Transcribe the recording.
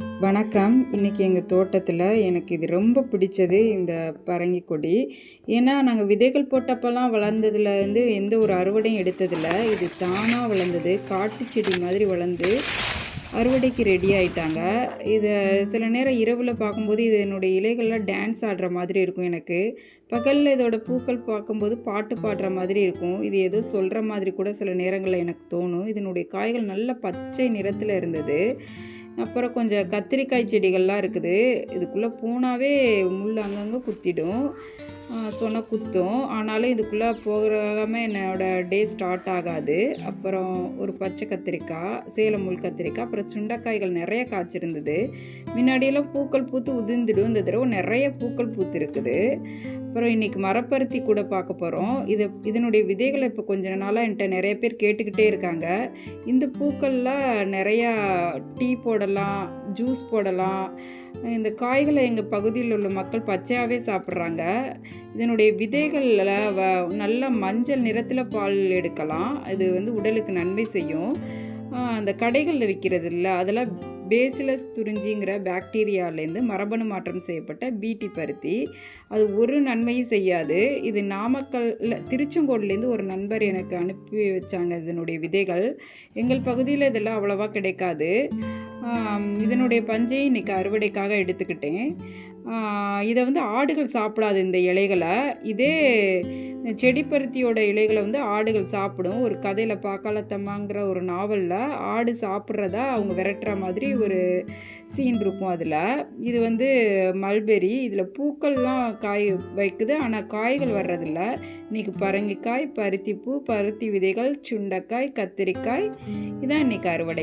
வணக்கம். இன்றைக்கி எங்கள் தோட்டத்தில் எனக்கு இது ரொம்ப பிடிச்சது இந்த பரங்கி கொடி. ஏன்னா நாங்கள் விதைகள் போட்டப்பெல்லாம் வளர்ந்ததுலேருந்து எந்த ஒரு அறுவடையும் எடுத்ததில்ல. இது தானாக வளர்ந்தது. காட்டு செடி மாதிரி வளர்ந்து அறுவடைக்கு ரெடி ஆயிட்டாங்க. இதை சில நேரம் இரவில் பார்க்கும்போது இது என்னுடைய இலைகள்லாம் டான்ஸ் ஆடுற மாதிரி இருக்கும் எனக்கு. பகலில் இதோட பூக்கள் பார்க்கும்போது பாட்டு பாடுற மாதிரி இருக்கும். இது ஏதோ சொல்கிற மாதிரி கூட சில நேரங்களில் எனக்கு தோணும். இதனுடைய காய்கள் நல்ல பச்சை நிறத்தில் இருந்தது. அப்புறம் கொஞ்சம் கத்திரிக்காய் செடிகள்லாம் இருக்குது. இதுக்குள்ளே பூனாவே முள் அங்கங்கே குத்திடும். சொன்ன குத்தும். ஆனாலும் இதுக்குள்ளே போகாம என்னோட டே ஸ்டார்ட் ஆகாது. அப்புறம் ஒரு பச்சை கத்திரிக்காய் சேலம் முள் கத்திரிக்காய் அப்புறம் சுண்டைக்காய்கள் நிறைய காய்ச்சிருந்தது. முன்னாடியெல்லாம் பூக்கள் பூத்து உதிர்ந்துடும். இந்த தடவை நிறைய பூக்கள் பூத்து இருக்குது அப்புறம் இன்றைக்கி மரப்பருத்தி கூட பார்க்க போகிறோம் இது இதனுடைய விதைகளை இப்போ கொஞ்ச நாளாக என்கிட்ட நிறைய பேர் கேட்டுக்கிட்டே இருக்காங்க. இந்த பூக்களில் நிறையா டீ போடலாம் ஜூஸ் போடலாம். இந்த காய்களை எங்கள் பகுதியில் உள்ள மக்கள் பச்சையாகவே சாப்பிட்றாங்க. இதனுடைய விதைகளில் வ நல்ல மஞ்சள் நிறத்தில் பால் எடுக்கலாம். இது வந்து உடலுக்கு நன்மை செய்யும். அந்த கடைகளில் விற்கிறது இல்லை அதெல்லாம் பேசிலஸ் துறிஞ்சிங்கிற பாக்டீரியாலேருந்து மரபணு மாற்றம் செய்யப்பட்ட பீட்டி பருத்தி. அது ஒரு நன்மையும் செய்யாது. இது நாமக்கல்ல திருச்செங்கோட்லேருந்து ஒரு நண்பர் எனக்கு அனுப்பி வச்சாங்க இதனுடைய விதைகள். எங்கள் பகுதியில் இதெல்லாம் அவ்வளோவா கிடைக்காது. இதனுடைய பஞ்சை இன்றைக்கி அறுவடைக்காக எடுத்துக்கிட்டேன். இதை வந்து ஆடுகள் சாப்பிடாது இந்த இலைகளை. இதே செடி பருத்தியோட இலைகளை வந்து ஆடுகள் சாப்பிடும். ஒரு கதையில் பாக்காலத்தம்மாங்கிற ஒரு நாவலில் ஆடு சாப்பிட்றதா அவங்க விரட்டுற மாதிரி ஒரு சீன் இருக்கும் அதில். இது வந்து மல்பெரி இதில் பூக்கள்லாம் காய் வைக்குது. ஆனால் காய்கள் வர்றதில்ல. இன்றைக்கி பரங்கிக்காய் பருத்திப்பூ பருத்தி விதைகள் சுண்டைக்காய் கத்திரிக்காய். இதான் இன்றைக்கி அறுவடை.